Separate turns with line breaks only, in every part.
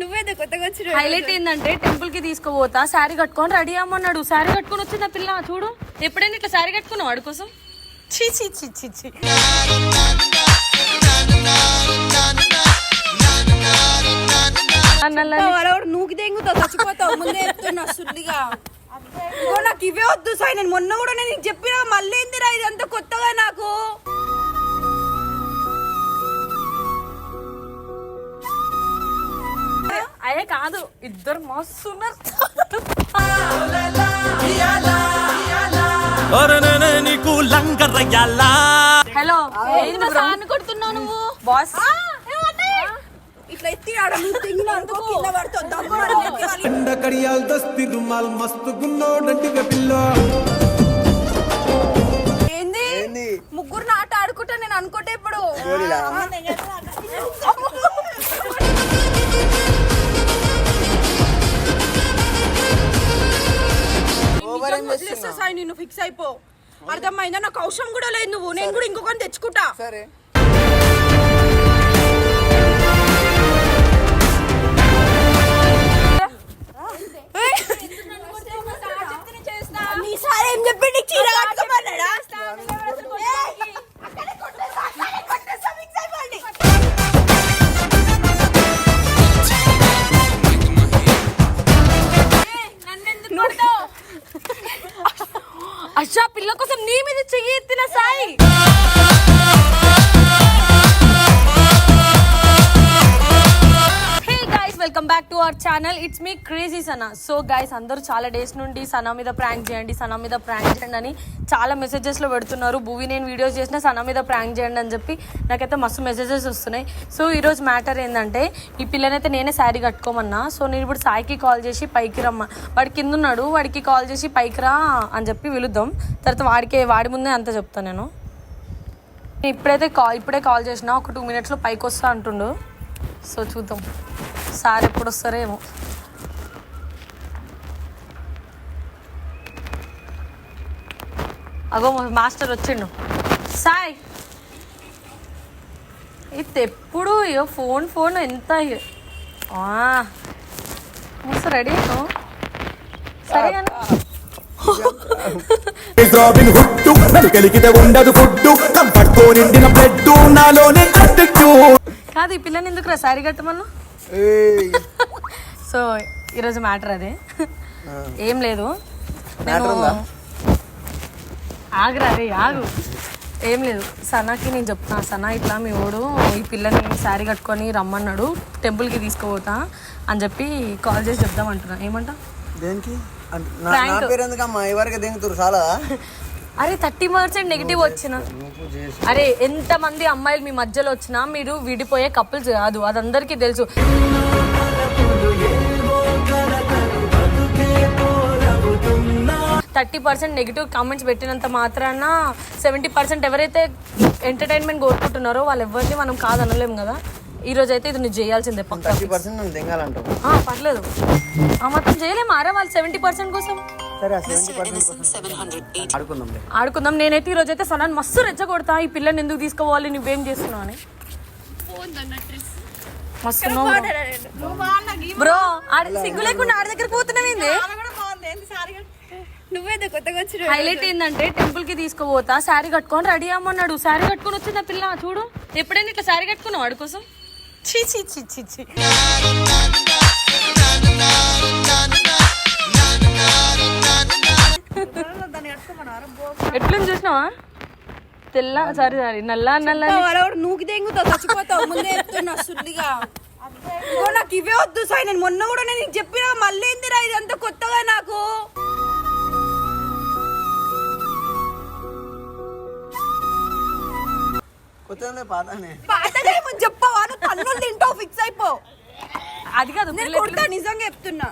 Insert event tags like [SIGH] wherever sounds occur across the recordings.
నువ్వేదో కొత్తగా వచ్చిన
హైలైట్ ఏంటంటే టెంపుల్కి తీసుకుపోతా శారీ కట్టుకొని రెడీ అమ్మన్నాడు. శారీ కట్టుకొని వచ్చింది ఆ పిల్ల? చూడు. ఎప్పుడైనా ఇట్లా శారీ కట్టుకున్నావు వాడి కోసం? చీ చీ చీ చీ చీ అన్నల్లా
వాళ్ళవాడు నూకి దెంగుతావు చచ్చిపోతావు ముందే చెప్తున్నా సుల్లిగా ఇగో నాకు ఇవే వద్దు సాయి. నేను మొన్న కూడా నేను చెప్పిన మళ్ళీ ఇదంతా కొత్తగా నాకు?
కాదు ఇద్దరు మస్తున్నారు. హలో కొడుతున్నావు నువ్వు? బాస్.
ఇట్లా ఎత్తి
కడియాల్ దస్తి రుమాల్ మస్తు పిల్లో.
ఏంది? ముగ్గురు ఆట ఆడుకుంటా నేను అనుకుంటే ఇప్పుడు. వదిలేస్తా సాయి నిన్ను ఫిక్స్ అయిపో. అర్థమైందా? నాకు అవసరం కూడా లేదు నువ్వు. నేను కూడా ఇంకొకరిని తెచ్చుకుంటా.
సరే.
Back to our channel it's me crazy Sana so guys అందరూ చాలా డేస్ నుండి సనా మీద ప్రాంక్ చేయండి సనా మీద ప్రాంక్ చేయండి అని చాలా మెసేజెస్లో పెడుతున్నారు. భూవి నేను వీడియోస్ చేసిన సనా మీద ప్రాంక్ చేయండి అని చెప్పి నాకైతే మస్తు మెసేజెస్ వస్తున్నాయి. సో ఈరోజు మ్యాటర్ ఏంటంటే ఈ పిల్లనైతే నేనే శారీ కట్టుకోమన్నా. సో నేను ఇప్పుడు సాయికి కాల్ చేసి పైకి రమ్మ. వాడి కింద ఉన్నాడు వాడికి కాల్ చేసి పైకి రా అని చెప్పి పిలుద్దాం. తర్వాత వాడికి వాడి ముందే అంత చెప్తాను నేను. నేను ఇప్పుడైతే కాల్ ఇప్పుడే కాల్ చేసిన ఒక టూ మినిట్స్లో పైకి వస్తా అంటుండు. సో చూద్దాం. సార్ ఎప్పుడు వస్తారేమో. అగో మాస్టర్ వచ్చిండు. సాయ్! ఇది ఎప్పుడు ఇగో ఫోన్ ఫోన్ ఎంత మస్తు రెడీ సరే కానీ
రాబిన్ హుడ్డు నన్ను కలిగితే ఉండదు ఫుడ్డు కంఫర్ట్తో నిండిన బ్లడ్ నాలోనే అడ్డు
కాదు ఈ పిల్లని ఎందుకు రా శారీ కట్టమన్నా సో ఈరోజు మ్యాటర్ అదే. ఏం లేదు. నేను ఆగురా రే ఆగు. ఏం లేదు. సనాకి నేను చెప్తున్నా సనా ఇట్లా మీ ఓడు ఈ పిల్లని శారీ కట్టుకొని రమ్మన్నాడు టెంపుల్కి తీసుకుపోతా అని చెప్పి కాల్ చేసి చెప్దాం అంటున్నా. ఏమంటా?
దేనికి? నా-. పేరు ఎందుకమ్మా? ఎవరికి దింగుతారు చాలా? [LAUGHS]
అరే థర్టీ పర్సెంట్ నెగిటివ్ వచ్చిన. అరే ఎంత మంది అమ్మాయిలు మీ మధ్యలో వచ్చినా మీరు విడిపోయే కపుల్స్ కాదు. అది అందరికీ తెలుసు. థర్టీ పర్సెంట్ నెగిటివ్ కామెంట్స్ పెట్టినంత మాత్రాన సెవెంటీ పర్సెంట్ ఎవరైతే ఎంటర్టైన్మెంట్ కోరుకుంటున్నారో వాళ్ళు ఎవరిని మనం కాదనలేం కదా. ఈ రోజు అయితే ఇది నువ్వు చేయాల్సిందే
పర్సెంట్
పర్లేదు. ఆ మాత్రం చేయలేము ఆరా వాళ్ళు సెవెంటీ పర్సెంట్ కోసం. ఆడుకుందాం నేనైతే ఈ రోజు అయితే సలాన్ మస్తు రెచ్చగొడతా. ఈ పిల్లని ఎందుకు తీసుకోవాలి? నువ్వేం చేస్తున్నావు అని. మస్తు బ్రో ఆడ సిగ్గు లేకుండా ఆడ దగ్గర పోతున్నావేంది
నువ్వేదో కొత్తగా వచ్చిన
హైలైట్ ఏంటంటే టెంపుల్కి తీసుకుపోతా శారీ కట్టుకొని రెడీ అమ్మన్నాడు. శారీ కట్టుకొని వచ్చింది ఆ పిల్ల? చూడు. ఎప్పుడైనా ఇట్లా శారీ కట్టుకున్నావు వాడి కోసం? చీ చీ చీ చీ చీ ఎట్లని చూసినావా? తెల్ల సారీ సారీ నల్ల నల్ల
నూకి చచ్చిపోతావు. ముందే చెప్తున్నా సుల్లిగా. ఇగో నాకు ఇవే వద్దు సాయి. నేను మొన్న కూడా నేను నీకు చెప్పిన మళ్ళీ ఏందిరా ఇదంతా కొత్తగా నాకు?
కొత్తదే పాతనే.
పాతదే ముందు చెప్పవా? నువ్వు తన్నులు తింటావు ఫిక్స్ అయిపో.
అది కాదు
నేను
పిల్ల
కొడతా నిజంగా చెప్తున్నా.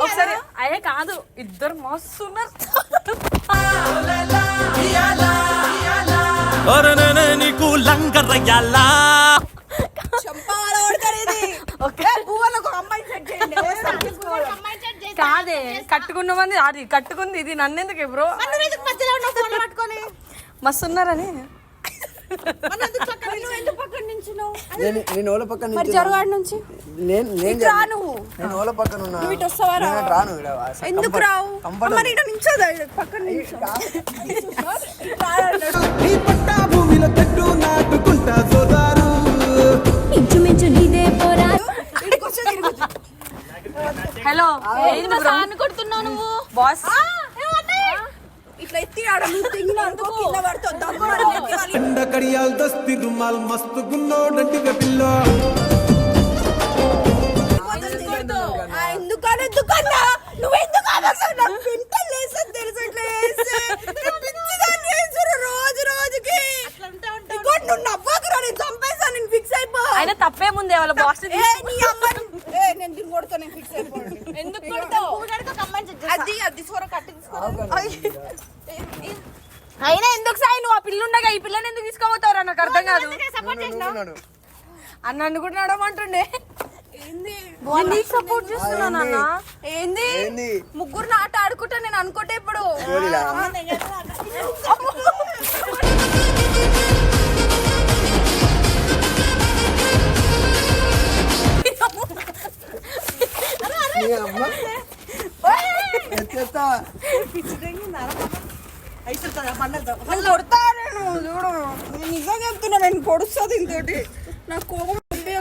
ఒకసారి అయ్యే కాదు ఇద్దరు మస్తున్నారు.
నీకు లంగరయ్యాలా.
కాదే కట్టుకున్న మంది అది కట్టుకుంది ఇది నన్నెందుకు బ్రో?
నువ్వు
నేను నేను ఓల పక్కన
మరి
నుంచి
జరగాడి నుంచి?
నేను నేను
ఇటు రా నువ్వు.
నేను ఓల పక్కన ఉన్నా.
నువ్వు ఇటు వస్తావా రా?
నేను అటు రాను ఈడ. అసలు
ఎందుకు
కంఫర్ట్-
రావు?
కంఫర్ట్
మరి ఇక్కడ నించోదా? ఈడ పక్కన నించో. ఇటు రా. అన్నాడు.
నీ పట్టా భూమిలో చెట్టు నాటుకుంటా సోదారు.
ఇంచుమించు నీదే పోరా.
ఈడికి వచ్చే తిరుగుతు.
హలో ఏంది సాన్ని కొడుతున్నావు నువ్వు? బాస్
ఇట్లా ఎత్తి ఆడ నువ్వు తింగిన అనుకో కింద పడుతుంది దమ్ము ఆడ నెత్తి వాలి.
ఎండ కడియాల్ దస్తి రుమాల్ మస్తు గున్నోడంటిగా పిల్లో
ఆయన తప్పేముంది వాళ్ళ బాస్
నేను దీన్ని కొడతా నేను ఫిక్స్ అయిపోండి ఎందుకు కొడతావు? అది అది సొర కట్టి తీసుకోరా
అయినా ఎందుకు సాయి? నువ్వు ఆ పిల్ల ఉండగా ఈ పిల్లని ఎందుకు తీసుకోబోతావురా నాకు అర్థం కాదు. అన్న అనుకుంటున్నాడు అంటుండే
ఏంది?
సపోర్ట్ చేస్తున్నాను అన్న
ఏంది?
ఏంది?
ముగ్గురు ఆట ఆడుకుంటా నేను అనుకోటే ఇప్పుడు.
ఎవరిలా? నీ అమ్మ ఎత్తేస్తా.
నేను కొడతా నేను చూడు. నేను నిజంగా చెప్తున్నా నేను పొడుస్తా దీంతోటి నాకు కోపం వస్తుంది.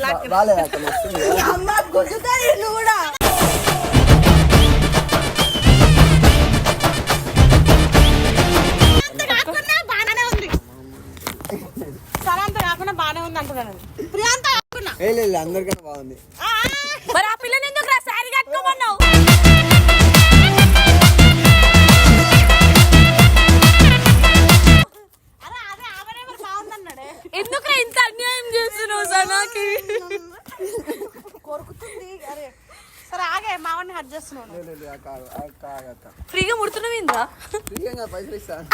బా- బాలేదు అక్కడ వస్తుంది.
ఈ అమ్మ గుద్దుతా నిన్ను కూడా
ఏ లేదు అందరికన్నా బాగుంది.
మరి ఆ పిల్లని ఎందుకు ఇంత అన్యాయం చేస్తున్నావు సనాకి?
లేదు, లేదు, అక్క, అక్క, అక్క.
ఫ్రీగా ముడుతున్నావు ఇందా?
ఫ్రీగా పైసలు ఇస్తాను.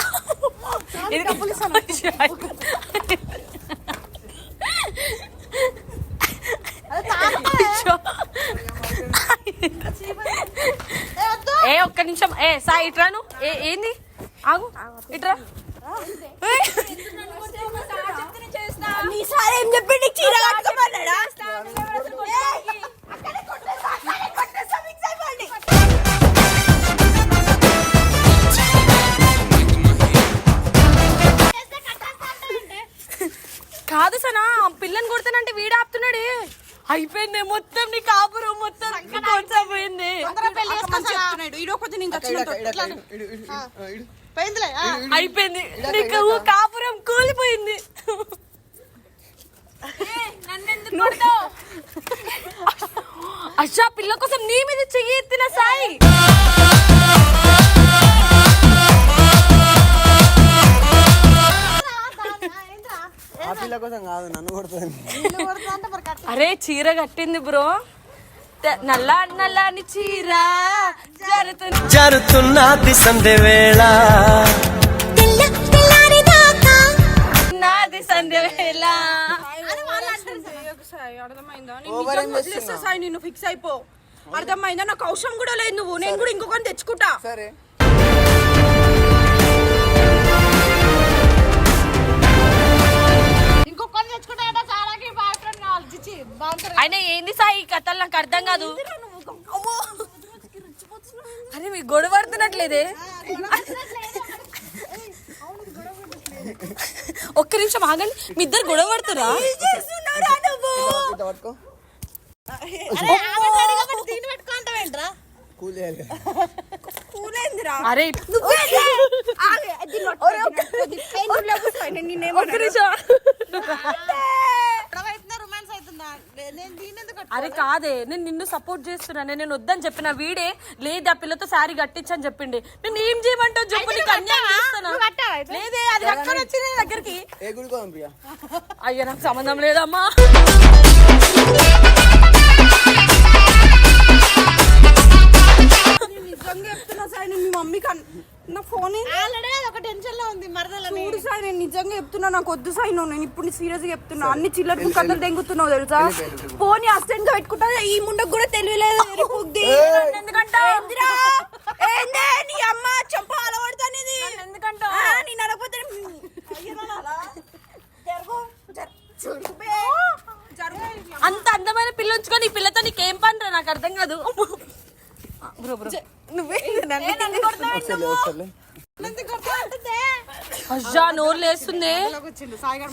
ఏ ఒక్క నిమిషం. ఏ సాయి ఇట్రాను ఏ ఏంది? ఆగు. ఇట్రా
సార్ ఏం చెప్పి నీకు చీర కట్టుకోమన్నాడా.
కాదు సనా పిల్లని కొడతానంటే వీడు ఆపుతున్నాడే అయిపోయింది మొత్తం నీ కాపురం మొత్తం పోయింది
అక్క మంచిగా చెప్తున్నాడు. ఈడో కొద్ది నేను
ఇడ, ఇడ,
చచ్చినట్టు.
ఇడ, ఇడు, ఇడు, ఇడు, ఆ, ఇడు.
అయిపోయింది నీకు కాపురం కూలిపోయింది అచ్చా పిల్ల కోసం నీ మీద చెయ్యి ఎత్తిన సాయి.
ఆ పిల్ల కోసం కాదు నన్ను కొడుతుంది.
అరే చీర కట్టింది బ్రో. నల్ల నల్లని చీర జరుగుతుంది
జరుతున్నది సంధ్య వేళ.
నాది సంధ్య వేళ.
సాయి, అర్థమైందా? నేను వదిలేస్తా నిన్ను ఫిక్స్ అయిపో. అర్థమైందా? నాకు అవసరం కూడా లేదు నువ్వు. నేను కూడా ఇంకొకరిని తెచ్చుకుంటా.
సరే.
అయినా ఏంది సాయి? ఈ కథలు నాకు అర్థం కాదు. అరే మీ గొడవ పడుతున్నట్లేదే. ఒక్క నిమిషం ఆగండి. మీ ఇద్దరు గొడవ పడుతురా? అరే
నువ్వేంటి? ఆగే, దీన్ని పట్టుకో, దీన్ని కొద్ది pain లేకు సాయి, నేను
ఒక్క
నిన్నేమన్నా
నిమిషం అరే కాదే నేను నిన్ను సపోర్ట్ చేస్తున్నా నేను వద్దని చెప్పిన వీడే లేదు ఆ పిల్లతో శారీ కట్టించని చెప్పిండి. నేను ఏం చేయమంటావు చెప్పు నీకు అన్యాయం చేస్తానా? లేదే అది వచ్చింది నీ దగ్గరికి.
ఏ గుడికి పోదాం ప్రియా
అయ్యో నాకు సంబంధం లేదమ్మా.
నిజంగా చెప్తున్నా నాకు వద్దు సాయి నువ్వు నేను ఇప్పుడు సీరియస్గా చెప్తున్నా. అన్ని చిల్లర కథలు తెంగుతున్నావు తెలుసా? ఫోన్ అసిస్టెంట్గా పెట్టుకుంటా. ఈ ముండకు కూడా తెలియలేదు. [LAUGHS] ఎందుకంటే నీ అమ్మ చెంప నేను అడగపోతే? జరగ
అంత అందమైన పిల్ల ఉంచుకొని ఈ పిల్లతో నీకేం పని రా నాకు అర్థం కాదు. Bro bro.
నువ్వే
వస్తలే.
అజ్జా నోరు లేస్తుంది.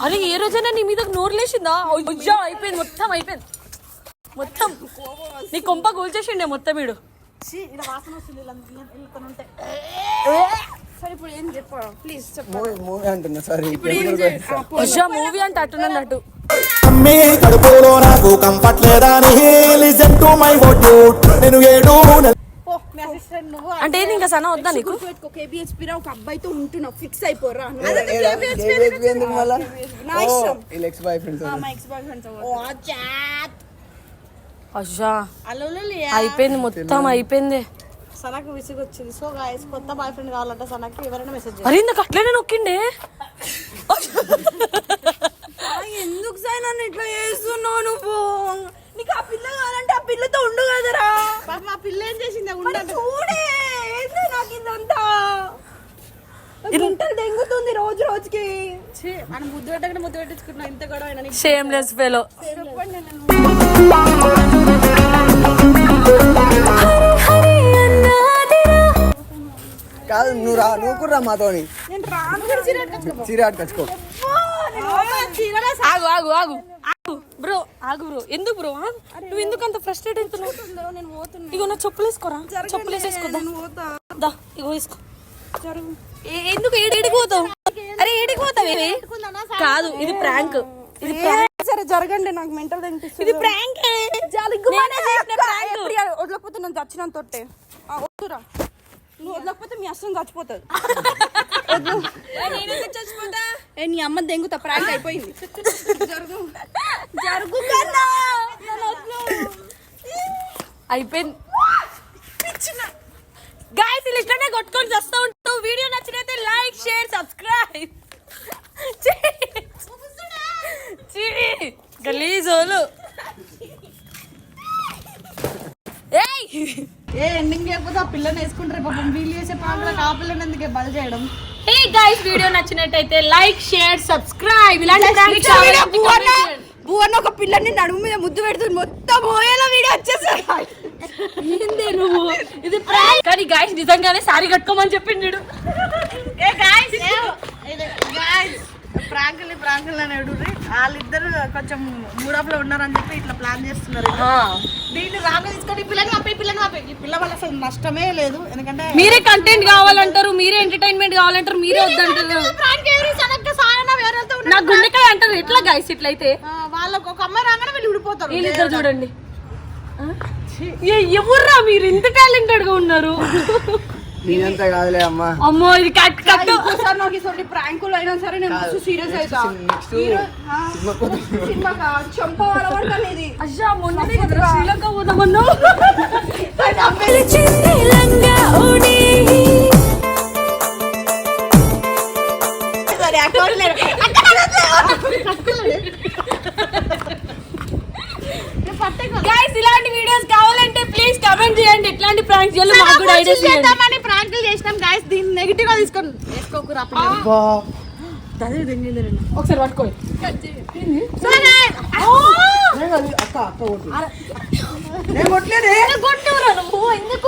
అరే ఏ రోజైనా నీ మీద నోరు లేచిందా? అజ్జా అయిపోయింది మొత్తం అయిపోయింది. మొత్తం. నీ కొంప కూల్చేసిండే మొత్తం వీడు
మూవీ మూవీ అంటున్నా సారీ
అజ్జా మూవీ అంటే అట్టున్నట్టు
అమ్మి కడుపులో నాకు కంఫర్ట్ లేదా లిజన్ టు మై వర్డ్ నేను ఏడు
అంటే ఏంది ఇంకా సన్న వద్దా నీకు?
కేబిహెచ్పి రా ఒక అబ్బాయితో ఉంటున్నావు ఫిక్స్ అయిపోరా
అయిపోయింది మొత్తం అయిపోయింది.
సనకు విసిగి వచ్చింది. సో గాయస్ కొత్త బాయ్ ఫ్రెండ్ కావాలంటే సనకి ఎవరైనా మెసేజ్
అరే ఇందాక అట్లనే నొక్కిండే.
ఎందుకు సాయి నన్ను ఇట్లా చేస్తున్నావు నువ్వు నీకు ఆ పిల్ల కావాలంటే ఆ పిల్లతో ఉండు కదరా. మా పిల్ల ఏం చేసింది? చూడే నాకు ఇదంతా? దెంగుతుంది రోజు రోజుకి. మనం ముద్దు పెట్టగానే ముద్దు పెట్టించుకున్నా ఇంత గొడవ
షేమ్లెస్ ఫెలో
కాదు నువ్వు రా నువ్వు కూడా రా మాతోని.
నేను రాను
ఆగు ఆగు ఆగు. ఆగు బ్రో ఆగు బ్రో. ఎందుకు బ్రో? నువ్వు ఎందుకు అంత ఫ్రస్ట్రేట్ అవుతున్నావు? ఇగో నా చెప్పులు వేసుకోరా? చెప్పులు వేసేసుకోదా ఇగో వేసుకో. ఎందుకు? ఏడి ఏడికి పోతావు? అరే ఏడికి పోతావు? కాదు ఇది ప్రాంక్ ఇది
సరే జరగండి నాకు మెంటల్
ఇది ప్రాంక్
వదలకపోతే నేను నువ్వు వదలకపోతే మీ అస్సం చచ్చిపోతుంది ఏ నీ అమ్మ దెంగుతా ప్రాంక్ అయిపోయింది జరుగు. జరుగు కన్నా.
అయిపోయింది. గాయస్ ఇష్టమే కొట్టుకొని వస్తూ ఉంటావు వీడియో నచ్చినైతే లైక్ షేర్ సబ్స్క్రైబ్. గలీజ్ ఓలు ఏయ్
ఏ ఎండింగ్ లేకపోతే ఆ పిల్లని వేసుకుంటారు పాపం. వీళ్ళు చేసే పాటలకు ఆ పిల్లని ఎందుకే బలి చేయడం?
హే గైస్ వీడియో నచ్చినట్టయితే లైక్ షేర్ సబ్స్క్రైబ్ ఇలాంటి pranks కావాలంటే comment చేయండి.
భువన్ ఒక పిల్లని నడుము మీద ముద్దు పెడుతుంది. మొత్తం పోయేలా వీడియో వచ్చేసారు
ఏందే నువ్వు? ఇది prank. కానీ గాయస్ నిజంగానే సారీ కట్టుకోమని చెప్పిండు
ఏ గాయ్స్ గాయ్స్ ప్రాంకులు ప్రాంకులు అని అడుగురి వాళ్ళిద్దరు కొంచెం మూడప్లో ఉన్నారని చెప్పి ఇట్లా ప్లాన్ చేస్తున్నారు. దీన్ని రాగా తీసుకొని పిల్లని ఆపే పిల్లని ఆపే. ఈ పిల్ల వల్ల అసలు నష్టమే లేదు. ఎందుకంటే
మీరే కంటెంట్ కావాలంటారు మీరే ఎంటర్టైన్మెంట్ కావాలంటారు మీరే వద్దంటారు. నా గుండెకాయ అంటారు ఎట్లా గాయస్ ఇట్లయితే?
వాళ్ళకు ఒక అమ్మాయి రాగానే వీళ్ళు విడిపోతారు
వీళ్ళిద్దరు చూడండి. ఎవర్రా మీరు? ఇంత టాలెంటెడ్గా ఉన్నారు.
నేనంతా కాదులే అమ్మా.
అమ్మో ఇది కట్ కట్
ఇంకోసారి నాకు ప్రాంకులు అయినా సరే నేను మస్తు సీరియస్ అవుతా
సినిమా
చెంప ఇది.
కదా శ్రీలంక పోదామన్నావు గైస్ ఇలాంటి వీడియోస్ కావాలంటే ప్లీజ్ కమెంట్ చేయండి. ఇట్లాంటి ప్రాంక్స్ చేయాలి మాకు కూడా ఐడియాస్ చేయండి
ప్రాంకులు చేసినాం గాయస్ దీన్ని నెగిటివ్గా తీసుకొని వేసుకోకురా
ఒకసారి పట్టుకో
అక్క అక్క ఓటు నేను కొట్టలేదే?
కొట్టురా నువ్వు? ఎందుకు